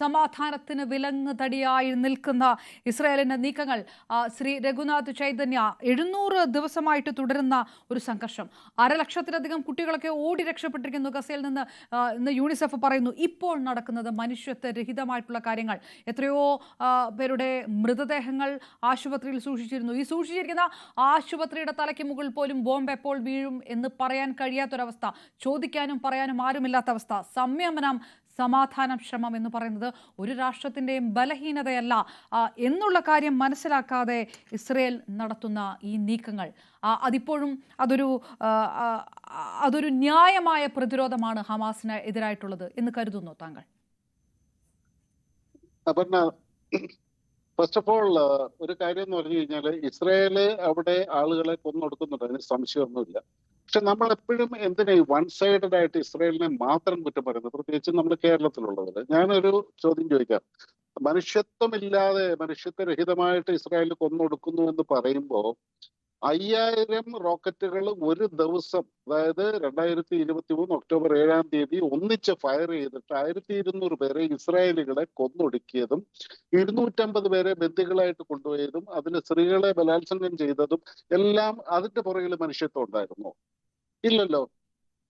സമാധാനത്തിന് വിലങ്ങ് തടിയായി നിൽക്കുന്ന ഇസ്രായേലിന്റെ നീക്കങ്ങൾ ശ്രീ രഘുനാഥ് ചൈതന്യ എഴുന്നൂറ് ദിവസമായിട്ട് തുടരുന്ന ഒരു സംഘർഷം. അരലക്ഷത്തിലധികം കുട്ടികളൊക്കെ ഓടി രക്ഷപ്പെട്ടിരിക്കുന്നു. ഗസയിൽ നിന്ന് ഇന്ന് യൂണിസെഫ് പറയുന്നു ഇപ്പോൾ നടക്കുന്നത് മനുഷ്യത്വ രഹിതമായിട്ടുള്ള കാര്യങ്ങൾ. എത്രയോ പേരുടെ മൃതദേഹങ്ങൾ ആശുപത്രിയിൽ സൂക്ഷിച്ചിരുന്നു. ഈ സൂക്ഷിച്ചിരിക്കുന്ന ആശുപത്രിയുടെ തലയ്ക്ക് മുകളിൽ പോലും ബോംബ് എപ്പോൾ വീഴും എന്ന് പറയാൻ കഴിയാത്തൊരവസ്ഥ ചോദിക്കാനും പറയാനും ആരുമില്ലാത്ത അവസ്ഥ. സംയമനം സമാധാനം ശ്രമം എന്ന് പറയുന്നത് ഒരു രാഷ്ട്രത്തിന്റെയും ബലഹീനതയല്ല. എന്നുള്ള കാര്യം മനസ്സിലാക്കാതെ ഇസ്രയേൽ നടത്തുന്ന ഈ നീക്കങ്ങൾ. അതിപ്പോഴും അതൊരു അതൊരു ന്യായമായ പ്രതിരോധമാണ് ഹമാസിന് എതിരായിട്ടുള്ളത് എന്ന് കരുതുന്നു താങ്കൾ. ഫസ്റ്റ് ഓഫ് ഓൾ ഒരു കാര്യം എന്ന് പറഞ്ഞു കഴിഞ്ഞാൽ ഇസ്രയേൽ അവിടെ ആളുകളെ കൊന്നൊടുക്കുന്നുണ്ട്. അതിന് സംശയമൊന്നുമില്ല. പക്ഷെ നമ്മൾ എപ്പോഴും എന്തിനാ വൺ സൈഡഡ് ആയിട്ട് ഇസ്രായേലിനെ മാത്രം കുറ്റം പറയുന്നത്? പ്രത്യേകിച്ച് നമ്മൾ കേരളത്തിലുള്ളവർ ഞാനൊരു ചോദ്യം ചോദിക്കാം. മനുഷ്യത്വമില്ലാതെ മനുഷ്യത്വരഹിതമായിട്ട് ഇസ്രായേൽ കൊന്നൊടുക്കുന്നു എന്ന് പറയുമ്പോൾ അയ്യായിരം റോക്കറ്റുകൾ ഒരു ദിവസം അതായത് രണ്ടായിരത്തി ഇരുപത്തി മൂന്ന് ഒക്ടോബർ ഏഴാം തീയതി ഒന്നിച്ച് ഫയർ ചെയ്തിട്ട് ആയിരത്തി ഇരുന്നൂറ് പേരെ ഇസ്രായേലികളെ കൊന്നൊടുക്കിയതും ഇരുന്നൂറ്റമ്പത് പേരെ ബന്ദികളായിട്ട് കൊണ്ടുപോയതും അതിൽ സ്ത്രീകളെ ബലാത്സംഗം ചെയ്തതും എല്ലാം അതിന്റെ പുറകിൽ മനുഷ്യത്വം ഉണ്ടായിരുന്നു ഇല്ലല്ലോ.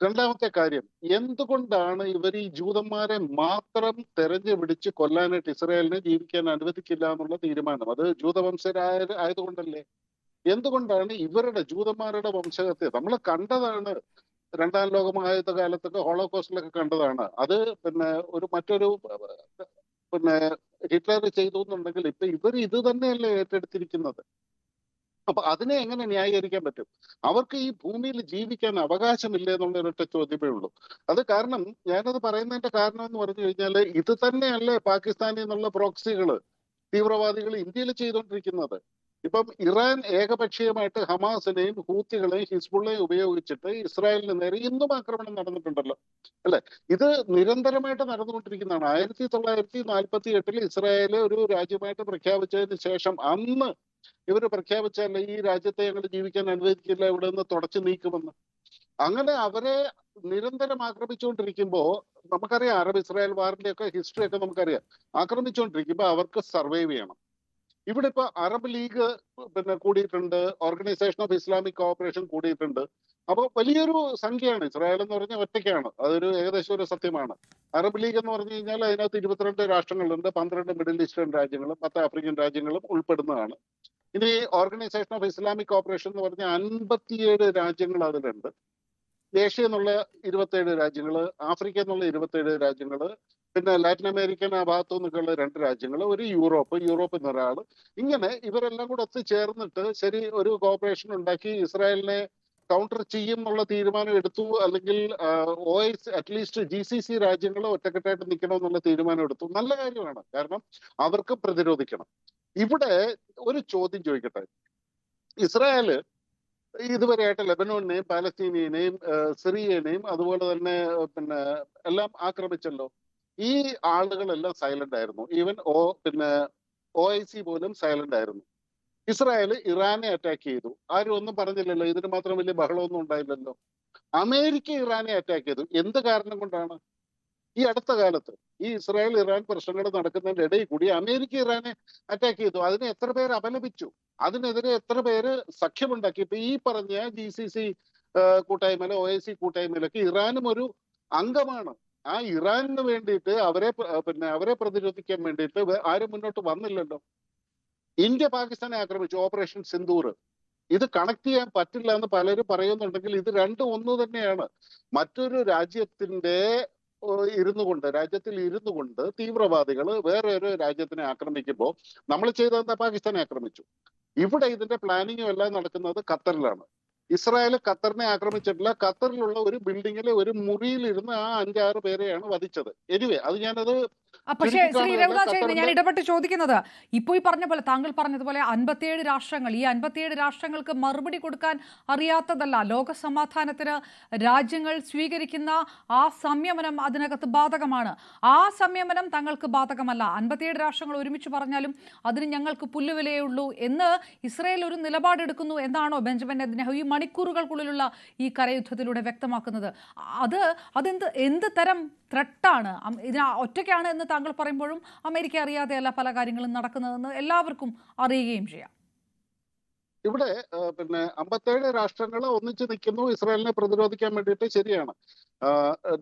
രണ്ടാമത്തെ കാര്യം എന്തുകൊണ്ടാണ് ഇവർ ഈ ജൂതന്മാരെ മാത്രം തെരഞ്ഞു പിടിച്ച് കൊല്ലാനായിട്ട് ഇസ്രായേലിനെ ജീവിക്കാൻ അനുവദിക്കില്ല എന്നുള്ള തീരുമാനം? അത് ജൂതവംശരായ ആയതുകൊണ്ടല്ലേ? എന്തുകൊണ്ടാണ് ഇവരുടെ ജൂതന്മാരുടെ വംശഹത്യ? നമ്മൾ കണ്ടതാണ് രണ്ടാം ലോകമഹായുദ്ധ കാലത്തൊക്കെ ഹോളോകോസ്റ്റിലൊക്കെ കണ്ടതാണ്. അത് പിന്നെ ഒരു മറ്റൊരു പിന്നെ ഹിറ്റ്ലർ ചെയ്തു എന്നുണ്ടെങ്കിൽ ഇപ്പൊ ഇവർ ഇത് തന്നെയല്ലേ ഏറ്റെടുത്തിരിക്കുന്നത്. അപ്പൊ അതിനെ എങ്ങനെ ന്യായീകരിക്കാൻ പറ്റും? അവർക്ക് ഈ ഭൂമിയിൽ ജീവിക്കാൻ അവകാശമില്ല എന്നുള്ള ഒരൊറ്റ ചോദ്യമേ ഉള്ളൂ. അത് കാരണം ഞാനത് പറയുന്നതിന്റെ കാരണം എന്ന് പറഞ്ഞു കഴിഞ്ഞാൽ ഇത് തന്നെയല്ലേ പാകിസ്ഥാനിൽ നിന്നുള്ള പ്രോക്സികൾ തീവ്രവാദികൾ ഇന്ത്യയിൽ ചെയ്തുകൊണ്ടിരിക്കുന്നത്. ഇപ്പം ഇറാൻ ഏകപക്ഷീയമായിട്ട് ഹമാസിനെയും ഹൂത്തികളെയും ഹിസ്ബുള്ളയും ഉപയോഗിച്ചിട്ട് ഇസ്രായേലിന് നേരെ ഇന്നും ആക്രമണം നടന്നിട്ടുണ്ടല്ലോ. അല്ലെ? ഇത് നിരന്തരമായിട്ട് നടന്നുകൊണ്ടിരിക്കുന്നതാണ്. ആയിരത്തി തൊള്ളായിരത്തി നാൽപ്പത്തി എട്ടിൽ ഇസ്രായേൽ ഒരു രാജ്യമായിട്ട് പ്രഖ്യാപിച്ചതിന് ശേഷം അന്ന് ഇവർ പ്രഖ്യാപിച്ചല്ല ഈ രാജ്യത്തെ ഞങ്ങൾ ജീവിക്കാൻ അനുവദിക്കില്ല ഇവിടെ നിന്ന് തുടച്ചു നീക്കുമെന്ന്. അങ്ങനെ അവരെ നിരന്തരം ആക്രമിച്ചുകൊണ്ടിരിക്കുമ്പോൾ നമുക്കറിയാം അറബ് ഇസ്രായേൽ വാറിന്റെ ഒക്കെ ഹിസ്റ്ററി ഒക്കെ നമുക്കറിയാം. ആക്രമിച്ചുകൊണ്ടിരിക്കുമ്പോ അവർക്ക് സർവൈവ് ചെയ്യണം. ഇവിടെ ഇപ്പൊ അറബ് ലീഗ് പിന്നെ കൂടിയിട്ടുണ്ട് ഓർഗനൈസേഷൻ ഓഫ് ഇസ്ലാമിക് കോഓപ്പറേഷൻ കൂടിയിട്ടുണ്ട്. അപ്പോൾ വലിയൊരു സംഖ്യയാണ്. ഇസ്രായേൽ എന്ന് പറഞ്ഞാൽ ഒറ്റയ്ക്കാണ്. അതൊരു ഏകദേശം ഒരു സത്യമാണ്. അറബ് ലീഗ് എന്ന് പറഞ്ഞു കഴിഞ്ഞാൽ അതിനകത്ത് ഇരുപത്തിരണ്ട് രാഷ്ട്രങ്ങളുണ്ട് പന്ത്രണ്ട് മിഡിൽ ഈസ്റ്റേൺ രാജ്യങ്ങളും പത്ത് ആഫ്രിക്കൻ രാജ്യങ്ങളും ഉൾപ്പെടുന്നതാണ്. ഇനി ഓർഗനൈസേഷൻ ഓഫ് ഇസ്ലാമിക് കോപ്പറേഷൻ എന്ന് പറഞ്ഞാൽ അൻപത്തിയേഴ് രാജ്യങ്ങൾ അതിലുണ്ട്. ഏഷ്യ എന്നുള്ള ഇരുപത്തേഴ് രാജ്യങ്ങൾ ആഫ്രിക്ക എന്നുള്ള ഇരുപത്തേഴ് രാജ്യങ്ങൾ പിന്നെ ലാറ്റിൻ അമേരിക്കൻ ആ ഭാഗത്തു നിന്നൊക്കെയുള്ള രണ്ട് രാജ്യങ്ങൾ ഒരു യൂറോപ്പ് യൂറോപ്പിൽ നിന്ന് ഒരാൾ ഇങ്ങനെ ഇവരെല്ലാം കൂടെ ഒത്തുചേർന്നിട്ട് ശരി ഒരു കോപ്പറേഷൻ ഉണ്ടാക്കി ഇസ്രായേലിനെ കൗണ്ടർ ചെയ്യും എന്നുള്ള തീരുമാനം എടുത്തു. അല്ലെങ്കിൽ O S at least G C C രാജ്യങ്ങൾ ഒറ്റക്കെട്ടായിട്ട് നിൽക്കണം എന്നുള്ള തീരുമാനം എടുത്തു. നല്ല കാര്യമാണ്. കാരണം അവർക്ക് പ്രതിരോധിക്കണം. ഇവിടെ ഒരു ചോദ്യം ചോദിക്കട്ടെ. ഇസ്രായേൽ ഇതുവരെയായിട്ട് ലെബനോണിനെയും പാലസ്തീനിയനെയും സിറിയനെയും അതുപോലെ തന്നെ പിന്നെ എല്ലാം ആക്രമിച്ചല്ലോ? ഈ ആളുകളെല്ലാം സൈലന്റ് ആയിരുന്നു. ഈവൻ ഓ പിന്നെ ഒ ഐ സി പോലും സൈലന്റ് ആയിരുന്നു. ഇസ്രായേൽ ഇറാനെ അറ്റാക്ക് ചെയ്തു. ആരും ഒന്നും പറഞ്ഞില്ലല്ലോ. ഇതിന് മാത്രം വലിയ ബഹളമൊന്നും ഉണ്ടായില്ലല്ലോ. അമേരിക്ക ഇറാനെ അറ്റാക്ക് ചെയ്തു. എന്ത് കാരണം കൊണ്ടാണ്? ഈ അടുത്ത കാലത്ത് ഈ ഇസ്രായേൽ ഇറാൻ പ്രശ്നങ്ങൾ നടക്കുന്നതിന്റെ ഇടയിൽ കൂടി അമേരിക്ക ഇറാനെ അറ്റാക്ക് ചെയ്തു. അതിനെ എത്ര പേര് അപലപിച്ചു? അതിനെതിരെ എത്ര പേര് സഖ്യമുണ്ടാക്കി? ഇപ്പൊ ഈ പറഞ്ഞ ജി സി സി കൂട്ടായ്മയിലോ ഒ എ സി കൂട്ടായ്മയിലൊക്കെ ഇറാനും ഒരു അംഗമാണ്. ആ ഇറാനിന് വേണ്ടിയിട്ട് അവരെ പിന്നെ അവരെ പ്രതിരോധിക്കാൻ വേണ്ടിയിട്ട് ആരും മുന്നോട്ട് വന്നില്ലല്ലോ. ഇന്ത്യ പാകിസ്ഥാനെ ആക്രമിച്ചു ഓപ്പറേഷൻ സിന്ദൂർ. ഇത് കണക്ട് ചെയ്യാൻ പറ്റില്ല എന്ന് പലരും പറയുന്നുണ്ടെങ്കിൽ ഇത് രണ്ടും ഒന്ന് തന്നെയാണ്. മറ്റൊരു രാജ്യത്തിന്റെ ഇരുന്നു കൊണ്ട് രാജ്യത്തിൽ ഇരുന്നു കൊണ്ട് തീവ്രവാദികൾ വേറെ ഒരു രാജ്യത്തിനെ ആക്രമിക്കുമ്പോൾ നമ്മൾ ചെയ്തത് പാകിസ്ഥാനെ ആക്രമിച്ചു. ഇവിടെ ഇതിന്റെ പ്ലാനിങ്ങും എല്ലാം നടക്കുന്നത് ഖത്തറിലാണ്. ഇസ്രായേൽ ഖത്തറിനെ ആക്രമിച്ചിട്ടില്ല. ഖത്തറിലുള്ള ഒരു ബിൽഡിങ്ങിലെ ഒരു മുറിയിലിരുന്ന് ആ അഞ്ചാറ് പേരെയാണ് വധിച്ചത്. എനിവേ അത് ഞാനത് പക്ഷേ ശ്രീ രഘുനാഥ് ഞാൻ ഇടപെട്ട് ചോദിക്കുന്നത് ഇപ്പോൾ ഈ പറഞ്ഞ പോലെ താങ്കൾ പറഞ്ഞതുപോലെ അൻപത്തിയേഴ് രാഷ്ട്രങ്ങൾ ഈ അൻപത്തിയേഴ് രാഷ്ട്രങ്ങൾക്ക് മറുപടി കൊടുക്കാൻ അറിയാത്തതല്ല. ലോക സമാധാനത്തിന് രാജ്യങ്ങൾ സ്വീകരിക്കുന്ന ആ സംയമനം അതിനകത്ത് ബാധകമാണ്. ആ സംയമനം തങ്ങൾക്ക് ബാധകമല്ല. അൻപത്തിയേഴ് രാഷ്ട്രങ്ങൾ ഒരുമിച്ച് പറഞ്ഞാലും അതിന് ഞങ്ങൾക്ക് പുല്ലുവിലയേ ഉള്ളൂ എന്ന് ഇസ്രയേൽ ഒരു നിലപാടെടുക്കുന്നു എന്നാണോ ബെഞ്ചമിൻ നെതന്യാഹു ഈ മണിക്കൂറുകൾക്കുള്ളിലുള്ള ഈ കരയുദ്ധത്തിലൂടെ വ്യക്തമാക്കുന്നത്? അത് അതെന്ത് എന്ത് തരം ത്രെട്ടാണ് ഇതിന് ഒറ്റയ്ക്കാണ് എന്ന് താങ്കൾ പറയുമ്പോഴും അമേരിക്ക അറിയാതെയല്ല പല കാര്യങ്ങളും നടക്കുന്നതെന്ന് എല്ലാവർക്കും അറിയുകയും ചെയ്യാം. ഇവിടെ പിന്നെ അമ്പത്തേഴ് രാഷ്ട്രങ്ങൾ ഒന്നിച്ച് നിൽക്കുന്നു. ഇസ്രായേലിനെ പ്രതിരോധിക്കാൻ വേണ്ടിയിട്ട് ശരിയാണ്.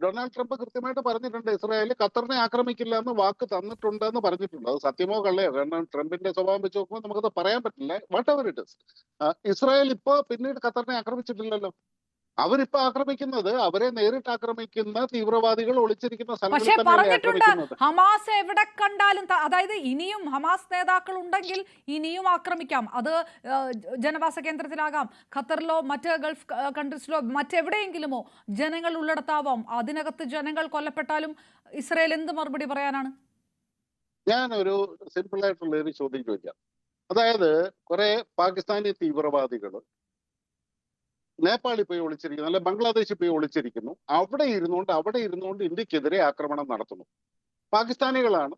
ഡൊണാൾഡ് ട്രംപ് കൃത്യമായിട്ട് പറഞ്ഞിട്ടുണ്ട് ഇസ്രായേൽ ഖത്തറിനെ ആക്രമിക്കില്ല എന്ന് വാക്ക് തന്നിട്ടുണ്ട് എന്ന് പറഞ്ഞിട്ടുണ്ട്. അത് സത്യമോ കള്ളയോ? കാരണം ട്രംപിന്റെ സ്വഭാവം വെച്ച് നോക്കുമ്പോൾ നമുക്കത് പറയാൻ പറ്റില്ല. Whatever it is Israel ഇപ്പോ പിന്നീട് ഖത്തറിനെ ആക്രമിച്ചിട്ടില്ലല്ലോ. അവരിപ്പോ ആക്രമിക്കുന്നത് അവരെ നേരിട്ട് ആക്രമിക്കുന്ന തീവ്രവാദികൾ ഒളിച്ചിരിക്കുന്ന പക്ഷേ പറഞ്ഞിട്ടുണ്ട് ഹമാസ് എവിടെ കണ്ടാലും അതായത് ഇനിയും ഹമാസ് നേതാക്കൾ ഉണ്ടെങ്കിൽ ഇനിയും ആക്രമിക്കാം. അത് ജനവാസ കേന്ദ്രത്തിലാകാം. ഖത്തറിലോ മറ്റ് ഗൾഫ് കൺട്രീസിലോ മറ്റെവിടെയെങ്കിലുമോ ജനങ്ങൾ ഉള്ളിടത്താവാം. അതിനകത്ത് ജനങ്ങൾ കൊല്ലപ്പെട്ടാലും ഇസ്രയേൽ എന്ത് മറുപടി പറയാനാണ്? ഞാൻ ഒരു സിമ്പിൾ ആയിട്ടുള്ള ഒരു ചോദ്യം ചോദിക്കാം. അതായത് കുറെ പാകിസ്ഥാനി തീവ്രവാദികൾ നേപ്പാളിൽ പോയി ഒളിച്ചിരിക്കുന്നു അല്ലെ ബംഗ്ലാദേശിൽ പോയി ഒളിച്ചിരിക്കുന്നു. അവിടെ ഇരുന്നുകൊണ്ട് അവിടെ ഇരുന്നുകൊണ്ട് ഇന്ത്യക്കെതിരെ ആക്രമണം നടത്തുന്നു. പാകിസ്ഥാനികളാണ്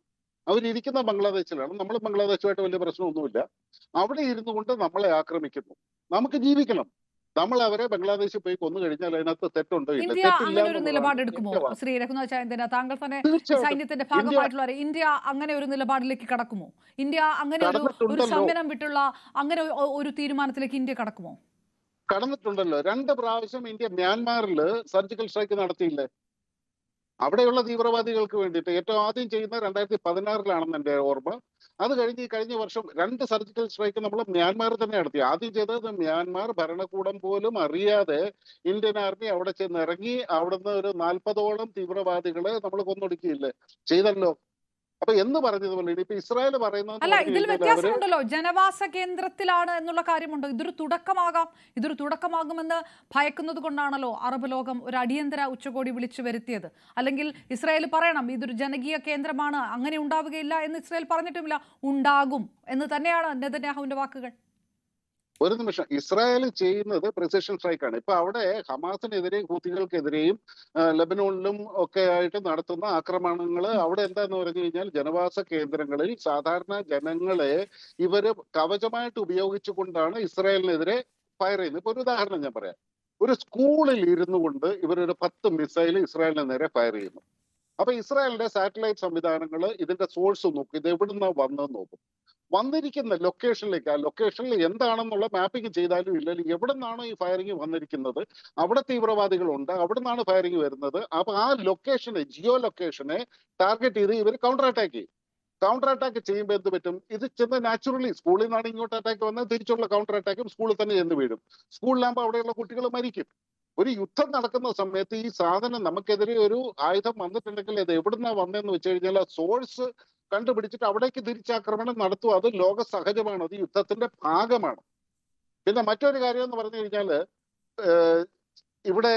അവരിയ്ക്കുന്ന ബംഗ്ലാദേശിലാണ്. നമ്മൾ ബംഗ്ലാദേശുമായിട്ട് വലിയ പ്രശ്നമൊന്നുമില്ല. അവിടെ ഇരുന്നു കൊണ്ട് നമ്മളെ ആക്രമിക്കുന്നു. നമുക്ക് ജീവിക്കണം. നമ്മൾ അവരെ ബംഗ്ലാദേശിൽ പോയി കൊന്നു കഴിഞ്ഞാൽ അതിനകത്ത് തെറ്റുണ്ടോ ഇല്ല? ഇന്ത്യ അങ്ങനെ ഒരു നിലപാടെടുക്കുമോ. ശ്രീ രഘുനാഥ് ചായന്തിന് താങ്കൾ തന്നെ സൈന്യത്തിന്റെ ഭാഗമായിട്ടുള്ള ഇന്ത്യ അങ്ങനെ ഒരു നിലപാടിലേക്ക് കടക്കുമോ? ഇന്ത്യ അങ്ങനെ ഒരു ഒരു സമരം വിട്ടുള്ള അങ്ങനെ ഒരു തീരുമാനത്തിലേക്ക് ഇന്ത്യ കടക്കുമോ? കടന്നിട്ടുണ്ടല്ലോ. രണ്ട് പ്രാവശ്യം ഇന്ത്യ മ്യാൻമാറിൽ സർജിക്കൽ സ്ട്രൈക്ക് നടത്തിയില്ലേ? അവിടെയുള്ള തീവ്രവാദികൾക്ക് വേണ്ടിയിട്ട് ഏറ്റവും ആദ്യം ചെയ്യുന്നത് രണ്ടായിരത്തി പതിനാറിലാണെന്ന് എന്റെ ഓർമ്മ. അത് കഴിഞ്ഞ് ഈ കഴിഞ്ഞ വർഷം രണ്ട് സർജിക്കൽ സ്ട്രൈക്ക് നമ്മൾ മ്യാൻമാറിൽ തന്നെ നടത്തി. ആദ്യം ചെയ്തത് മ്യാൻമാർ ഭരണകൂടം പോലും അറിയാതെ ഇന്ത്യൻ ആർമി അവിടെ ചെന്ന് ഇറങ്ങി അവിടുന്ന് ഒരു നാൽപ്പതോളം തീവ്രവാദികളെ നമ്മൾ കൊന്നൊടുക്കിയില്ലേ? ചെയ്തല്ലോ. അപ്പൊ എന്ന് പറഞ്ഞതുപോലെ ഇപ്പൊ ഇസ്രായേൽ പറയുന്നത് അല്ല ഇതിൽ വ്യത്യാസമുണ്ടല്ലോ. ജനവാസ കേന്ദ്രത്തിലാണ് എന്നുള്ള കാര്യമുണ്ടോ. ഇതൊരു തുടക്കമാകാം. ഇതൊരു തുടക്കമാകുമെന്ന് ഭയക്കുന്നത് കൊണ്ടാണല്ലോ അറബ് ലോകം ഒരു അടിയന്തര ഉച്ചകോടി വിളിച്ചു വരുത്തിയത്. അല്ലെങ്കിൽ ഇസ്രായേൽ പറയണം ഇതൊരു ജനകീയ കേന്ദ്രമാണ് അങ്ങനെ ഉണ്ടാവുകയില്ല എന്ന് ഇസ്രായേൽ പറഞ്ഞിട്ടുമില്ല. ഉണ്ടാകും എന്ന് തന്നെയാണ് നെതന്യാഹുവിന്റെ വാക്കുകൾ. ഒരു നിമിഷം. ഇസ്രായേൽ ചെയ്യുന്നത് പ്രിസിഷൻ സ്ട്രൈക്ക് ആണ്. ഇപ്പൊ അവിടെ ഹമാസിനെതിരെയും ഹൂത്തികൾക്കെതിരെയും ലബനോണിലും ഒക്കെ ആയിട്ട് നടത്തുന്ന ആക്രമണങ്ങൾ അവിടെ എന്താന്ന് പറഞ്ഞു കഴിഞ്ഞാൽ ജനവാസ കേന്ദ്രങ്ങളിൽ സാധാരണ ജനങ്ങളെ ഇവർ കവചമായിട്ട് ഉപയോഗിച്ചുകൊണ്ടാണ് ഇസ്രായേലിനെതിരെ ഫയർ ചെയ്യുന്നത്. ഇപ്പൊ ഒരു ഉദാഹരണം ഞാൻ പറയാം. ഒരു സ്കൂളിൽ ഇരുന്നു കൊണ്ട് ഇവരൊരു പത്ത് മിസൈൽ ഇസ്രായേലിന് നേരെ ഫയർ ചെയ്യുന്നു. അപ്പൊ ഇസ്രായേലിന്റെ സാറ്റലൈറ്റ് സംവിധാനങ്ങൾ ഇതിന്റെ സോഴ്സ് നോക്കും. ഇത് എവിടുന്ന വന്നെന്ന് നോക്കും. വന്നിരിക്കുന്ന ലൊക്കേഷനിലേക്ക് ആ ലൊക്കേഷനിൽ എന്താണെന്നുള്ള മാപ്പിംഗ് ചെയ്താലും ഇല്ലെങ്കിൽ എവിടെ നിന്നാണോ ഈ ഫയറിംഗ് വന്നിരിക്കുന്നത് അവിടെ തീവ്രവാദികളുണ്ട് അവിടെ നിന്നാണ് ഫയറിംഗ് വരുന്നത്. അപ്പൊ ആ ലൊക്കേഷനെ ജിയോ ലൊക്കേഷനെ ടാർഗറ്റ് ചെയ്ത് ഇവർ കൗണ്ടർ അറ്റാക്ക് ചെയ്യും. കൗണ്ടർ അറ്റാക്ക് ചെയ്യുമ്പോൾ എന്ത് പറ്റും? ഇത് ചെന്ന് നാച്ചുറലി സ്കൂളിൽ നിന്നാണ് ഇങ്ങോട്ട് അറ്റാക്ക് വന്നാൽ തിരിച്ചുള്ള കൗണ്ടർ അറ്റാക്കും സ്കൂളിൽ തന്നെ ചെന്ന് വീഴും. സ്കൂളിലാകുമ്പോൾ അവിടെയുള്ള കുട്ടികൾ മരിക്കും. ഒരു യുദ്ധം നടക്കുന്ന സമയത്ത് ഈ സാധനം നമുക്കെതിരെ ഒരു ആയുധം വന്നിട്ടുണ്ടെങ്കിൽ അത് എവിടുന്നാ വന്നതെന്ന് വെച്ച് കഴിഞ്ഞാൽ സോഴ്സ് കണ്ടുപിടിച്ചിട്ട് അവിടേക്ക് തിരിച്ചാക്രമണം നടത്തുക അത് ലോക സഹജമാണ് അത് യുദ്ധത്തിന്റെ ഭാഗമാണ്. പിന്നെ മറ്റൊരു കാര്യം എന്ന് പറഞ്ഞു കഴിഞ്ഞാൽ ഇവിടെ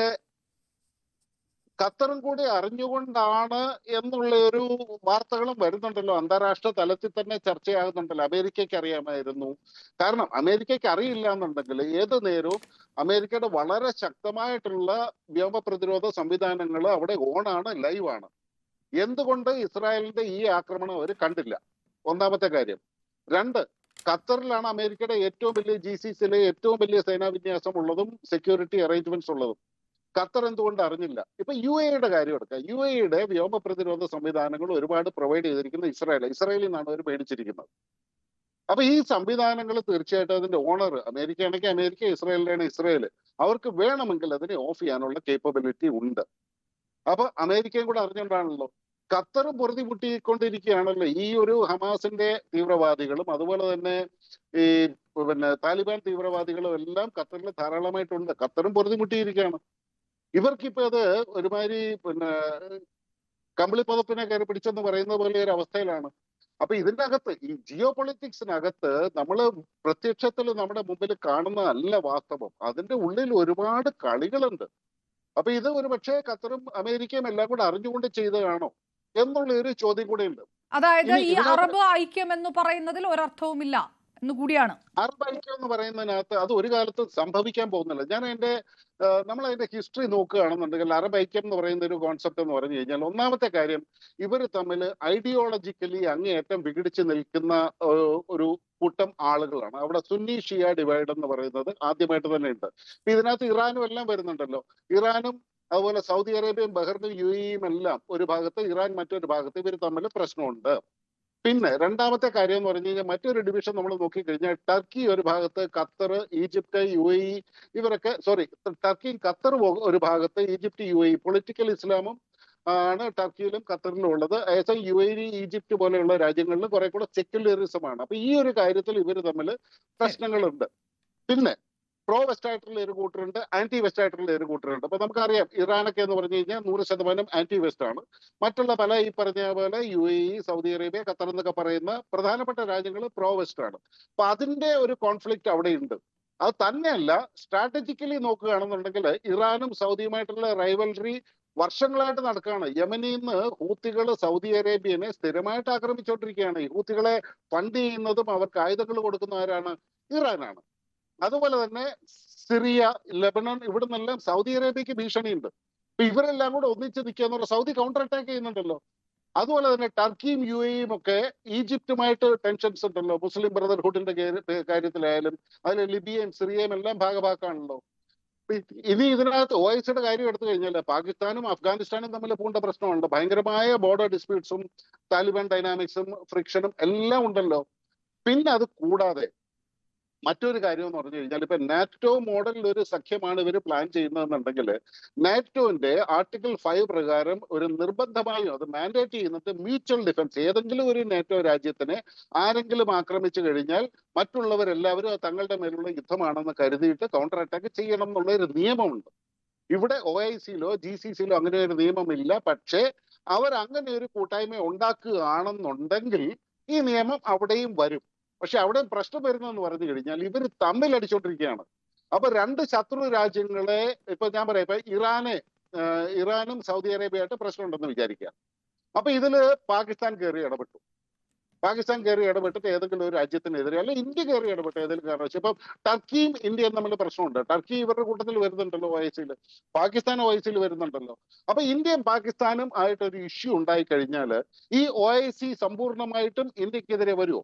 ഖത്തറും കൂടി അറിഞ്ഞുകൊണ്ടാണ് എന്നുള്ള ഒരു വാർത്തകളും വരുന്നുണ്ടല്ലോ. അന്താരാഷ്ട്ര തലത്തിൽ തന്നെ ചർച്ചയാകുന്നുണ്ടല്ലോ. അമേരിക്കയ്ക്ക് അറിയാമായിരുന്നു. കാരണം അമേരിക്കയ്ക്ക് അറിയില്ല എന്നുണ്ടെങ്കിൽ ഏത് നേരവും അമേരിക്കയുടെ വളരെ ശക്തമായിട്ടുള്ള വ്യോമ പ്രതിരോധ സംവിധാനങ്ങൾ അവിടെ ഓണാണ് ലൈവാണ്. എന്തുകൊണ്ട് ഇസ്രായേലിന്റെ ഈ ആക്രമണം അവർ കണ്ടില്ല? ഒന്നാമത്തെ കാര്യം. രണ്ട് ഖത്തറിലാണ് അമേരിക്കയുടെ ഏറ്റവും വലിയ ജി സി സിയിലെ ഏറ്റവും വലിയ സേനാവിന്യാസം ഉള്ളതും സെക്യൂരിറ്റി അറേഞ്ച്മെന്റ്സ് ഉള്ളതും. ഖത്തർ എന്തുകൊണ്ട് അറിഞ്ഞില്ല? ഇപ്പൊ യു യുടെ കാര്യം എടുക്കുക യു യുടെ വ്യോമ പ്രതിരോധ സംവിധാനങ്ങൾ ഒരുപാട് പ്രൊവൈഡ് ചെയ്തിരിക്കുന്ന ഇസ്രായേൽ. ഇസ്രായേലിൽ നിന്നാണ് അവർ മേടിച്ചിരിക്കുന്നത് അപ്പൊ ഈ സംവിധാനങ്ങൾ തീർച്ചയായിട്ടും അതിന്റെ ഓണർ അമേരിക്ക ആണെങ്കിൽ അമേരിക്ക ഇസ്രായേലിലാണ് ഇസ്രായേൽ. അവർക്ക് വേണമെങ്കിൽ അതിനെ ഓഫ് ചെയ്യാനുള്ള കേപ്പബിലിറ്റി ഉണ്ട്. അപ്പൊ അമേരിക്കയും കൂടെ അറിഞ്ഞുകൊണ്ടാണല്ലോ ഖത്തർ പൊറുതി പൊട്ടിക്കൊണ്ടിരിക്കുകയാണല്ലോ ഈ ഒരു ഹമാസിന്റെ തീവ്രവാദികളും അതുപോലെ തന്നെ ഈ പിന്നെ താലിബാൻ തീവ്രവാദികളും എല്ലാം ഖത്തറിൽ ധാരാളമായിട്ടുണ്ട്. ഖത്തറും പൊറുതി മുട്ടിയിരിക്കുകയാണ് ഇവർക്കിപ്പോ അത് ഒരുമാതിരി പിന്നെ കമ്പിളി പതപ്പിനെ കയറി പിടിച്ചെന്ന് പറയുന്ന പോലെ ഒരു അവസ്ഥയിലാണ്. അപ്പൊ ഇതിന്റെ അകത്ത് ഈ ജിയോ പൊളിറ്റിക്സിനകത്ത് നമ്മൾ പ്രത്യക്ഷത്തിൽ നമ്മുടെ മുമ്പിൽ കാണുന്ന അല്ല വാസ്തവം അതിന്റെ ഉള്ളിൽ ഒരുപാട് കളികളുണ്ട്. അപ്പൊ ഇത് ഒരു പക്ഷേ ഖത്തറും അമേരിക്കയും എല്ലാം കൂടെ അറിഞ്ഞുകൊണ്ട് ചെയ്തതാണോ? എന്നുള്ള ഒരു ചോദ്യം കൂടെ ഉണ്ട്. അതായത് ഈ അറബ് ഐക്യം എന്ന് പറയുന്നതിൽ ഒരർത്ഥവുമില്ല എന്ന് കൂടിയാണ്. അറബ് ഐക്യം എന്ന് പറയുന്നതിനകത്ത് അത് ഒരു കാലത്ത് സംഭവിക്കാൻ പോകുന്നില്ല. ഞാൻ അതിന്റെ നമ്മൾ അതിന്റെ ഹിസ്റ്ററി നോക്കുകയാണെന്നുണ്ടെങ്കിൽ അറബ് ഐക്യം എന്ന് പറയുന്ന ഒരു കോൺസെപ്റ്റ് എന്ന് പറഞ്ഞു കഴിഞ്ഞാൽ ഒന്നാമത്തെ കാര്യം ഇവർ തമ്മിൽ ഐഡിയോളജിക്കലി അങ്ങേയറ്റം വിഘടിച്ച് നിൽക്കുന്ന ഒരു കൂട്ടം ആളുകളാണ്. അവിടെ സുന്നി ഷിയ ഡിവൈഡ് എന്ന് പറയുന്നത് ആദ്യമായിട്ട് തന്നെ ഉണ്ട്. ഇതിനകത്ത് ഇറാനും എല്ലാം വരുന്നുണ്ടല്ലോ. ഇറാനും അതുപോലെ സൗദി അറേബ്യയും ബഹ്റിനും യു എയും എല്ലാം ഒരു ഭാഗത്ത് ഇറാൻ മറ്റൊരു ഭാഗത്ത് ഇവർ തമ്മിൽ പ്രശ്നമുണ്ട്. പിന്നെ രണ്ടാമത്തെ കാര്യം എന്ന് പറഞ്ഞു കഴിഞ്ഞാൽ മറ്റൊരു ഡിവിഷൻ നമ്മൾ നോക്കിക്കഴിഞ്ഞാൽ ടർക്കി ഒരു ഭാഗത്ത് Qatar Egypt U A E ഇവരൊക്കെ സോറി ടർക്കിയും ഖത്തർ ഒരു ഭാഗത്ത് Egypt U A E political ഇസ്ലാമും ആണ് ടർക്കിയിലും ഖത്തറിലും ഉള്ളത്. ഏസ് യു എ ഈജിപ്ത് ഈജിപ്റ്റ് പോലെയുള്ള രാജ്യങ്ങളിൽ കുറെ കൂടെ സെക്യുലറിസമാണ് അപ്പൊ ഈ ഒരു കാര്യത്തിൽ ഇവർ തമ്മിൽ പ്രശ്നങ്ങളുണ്ട്. പിന്നെ പ്രോ വെസ്റ്റ് ആയിട്ടുള്ള ഒരു കൂട്ടരുണ്ട് ആന്റി വെസ്റ്റ് ആയിട്ടുള്ള ഒരു കൂട്ടരുണ്ട് അപ്പൊ നമുക്കറിയാം ഇറാനൊക്കെ എന്ന് പറഞ്ഞു കഴിഞ്ഞാൽ നൂറ് ശതമാനം ആന്റി വെസ്റ്റ് ആണ്. മറ്റുള്ള പല ഈ പറഞ്ഞ പോലെ U A E Saudi Arabia Qatar എന്നൊക്കെ പറയുന്ന പ്രധാനപ്പെട്ട രാജ്യങ്ങൾ പ്രോ വെസ്റ്റ് ആണ്. അപ്പൊ അതിന്റെ ഒരു കോൺഫ്ലിക്റ്റ് അവിടെ ഉണ്ട്. അത് തന്നെയല്ല സ്ട്രാറ്റജിക്കലി നോക്കുകയാണെന്നുണ്ടെങ്കിൽ ഇറാനും സൗദിയുമായിട്ടുള്ള റൈവൽറി വർഷങ്ങളായിട്ട് നടക്കുകയാണ്. യമനിൽ നിന്ന് ഹൂത്തികൾ സൗദി അറേബ്യനെ സ്ഥിരമായിട്ട് ആക്രമിച്ചുകൊണ്ടിരിക്കുകയാണ്. ഈ ഹൂത്തികളെ ഫണ്ട് ചെയ്യുന്നതും അവർക്ക് ആയുധങ്ങൾ കൊടുക്കുന്ന ആരാണ് ഇറാനാണ്. അതുപോലെ തന്നെ സിറിയ ലെബനൺ ഇവിടെ നിന്നെല്ലാം സൗദി അറേബ്യക്ക് ഭീഷണിയുണ്ട്. അപ്പൊ ഇവരെല്ലാം കൂടെ ഒന്നിച്ച് നിൽക്കുക സൗദി കൗണ്ടർ അറ്റാക്ക് ചെയ്യുന്നുണ്ടല്ലോ. അതുപോലെ തന്നെ ടർക്കിയും യു എയും ഒക്കെ ഈജിപ്തുമായിട്ട് ടെൻഷൻസ് ഉണ്ടല്ലോ. മുസ്ലിം ബ്രദർഹുഡിന്റെ കാര്യത്തിലായാലും അതിൽ ലിബിയയും സിറിയയും എല്ലാം ഭാഗഭാക്കാണല്ലോ ഇനി ഇതിനകത്ത് ഒ ഐസിയുടെ കാര്യം എടുത്തു കഴിഞ്ഞാൽ പാകിസ്ഥാനും അഫ്ഗാനിസ്ഥാനും തമ്മിൽ പൂണ്ട പ്രശ്നമുണ്ട്. ഭയങ്കരമായ ബോർഡർ ഡിസ്പ്യൂട്ട്സും താലിബാൻ ഡൈനാമിക്സും ഫ്രിക്ഷനും എല്ലാം ഉണ്ടല്ലോ. പിന്നെ അത് കൂടാതെ മറ്റൊരു കാര്യം എന്ന് പറഞ്ഞു കഴിഞ്ഞാൽ ഇപ്പൊ നാറ്റോ മോഡലിൽ ഒരു സഖ്യമാണ് ഇവർ പ്ലാൻ ചെയ്യുന്നതെന്നുണ്ടെങ്കിൽ നാറ്റോന്റെ ആർട്ടിക്കിൾ ഫൈവ് പ്രകാരം ഒരു നിർബന്ധമായും അത് മാൻഡേറ്റ് ചെയ്യുന്നത് മ്യൂച്വൽ ഡിഫൻസ് ഏതെങ്കിലും ഒരു നാറ്റോ രാജ്യത്തിനെ ആരെങ്കിലും ആക്രമിച്ചു കഴിഞ്ഞാൽ മറ്റുള്ളവരെല്ലാവരും തങ്ങളുടെ മേലുള്ള യുദ്ധമാണെന്ന് കരുതിയിട്ട് കൗണ്ടർ അറ്റാക്ക് ചെയ്യണം എന്നുള്ള ഒരു നിയമമുണ്ട്. ഇവിടെ ഒ ഐ സിയിലോ ജി സി സിയിലോ അങ്ങനെ ഒരു നിയമമില്ല. പക്ഷേ അവർ അങ്ങനെ ഒരു കൂട്ടായ്മ ഉണ്ടാക്കുകയാണെന്നുണ്ടെങ്കിൽ ഈ നിയമം അവിടെയും വരും. പക്ഷെ അവിടെ പ്രശ്നം വരുന്നതെന്ന് പറഞ്ഞു കഴിഞ്ഞാൽ ഇവർ തമ്മിൽ അടിച്ചോണ്ടിരിക്കുകയാണ്. അപ്പൊ രണ്ട് ശത്രു രാജ്യങ്ങളെ ഇപ്പൊ ഞാൻ പറയാം ഇപ്പൊ ഇറാനെ ഇറാനും സൗദി അറേബ്യയായിട്ട് പ്രശ്നമുണ്ടെന്ന് വിചാരിക്കുക. അപ്പൊ ഇതിൽ പാകിസ്ഥാൻ കയറി ഇടപെട്ടു. പാകിസ്ഥാൻ കയറി ഇടപെട്ടിട്ട് ഏതെങ്കിലും ഒരു രാജ്യത്തിനെതിരെ അല്ലെ ഇന്ത്യ കയറി ഇടപെട്ട് ഏതെങ്കിലും കാരണം വെച്ചാൽ ഇപ്പം ടർക്കിയും ഇന്ത്യയും തമ്മിൽ പ്രശ്നമുണ്ട്. ടർക്കി ഇവരുടെ കൂട്ടത്തിൽ വരുന്നുണ്ടല്ലോ ഒ പാകിസ്ഥാൻ ഒ വരുന്നുണ്ടല്ലോ. അപ്പൊ ഇന്ത്യയും പാകിസ്ഥാനും ആയിട്ട് ഒരു ഇഷ്യൂ ഉണ്ടായി കഴിഞ്ഞാൽ ഈ ഒ ഐ സി സമ്പൂർണമായിട്ടും ഇന്ത്യക്കെതിരെ വരുമോ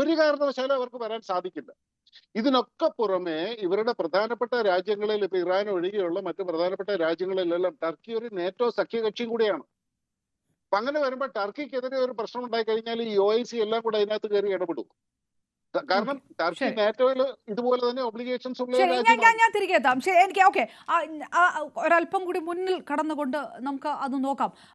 ഒരു കാരണവശാലും അവർക്ക് വരാൻ സാധിക്കില്ല. ഇതിനൊക്കെ പുറമെ ഇവരുടെ പ്രധാനപ്പെട്ട രാജ്യങ്ങളിൽ ഇപ്പൊ ഇറാൻ ഒഴികെയുള്ള മറ്റു പ്രധാനപ്പെട്ട രാജ്യങ്ങളിലെല്ലാം ടർക്കി ഒരു നേറ്റോ സഖ്യകക്ഷിയും കൂടിയാണ്. അപ്പൊ അങ്ങനെ വരുമ്പോൾ ടർക്കിക്കെതിരെ ഒരു പ്രശ്നം ഉണ്ടായി കഴിഞ്ഞാൽ ഈ ഒ ഐ സി എല്ലാം കൂടെ അതിനകത്ത് കയറി ഇടപെടും. കാരണം ടർക്കി നാറ്റോയിൽ ഇതുപോലെ തന്നെ ഒബ്ലിഗേഷൻസ് ഉള്ള ഞാൻ ഞാൻ ഞാൻ തിരികെ എത്താം. ശരി എനിക്ക് ഓക്കെ. ഒരല്പം കൂടി മുന്നിൽ കടന്നുകൊണ്ട് നമുക്ക് അത് നോക്കാം.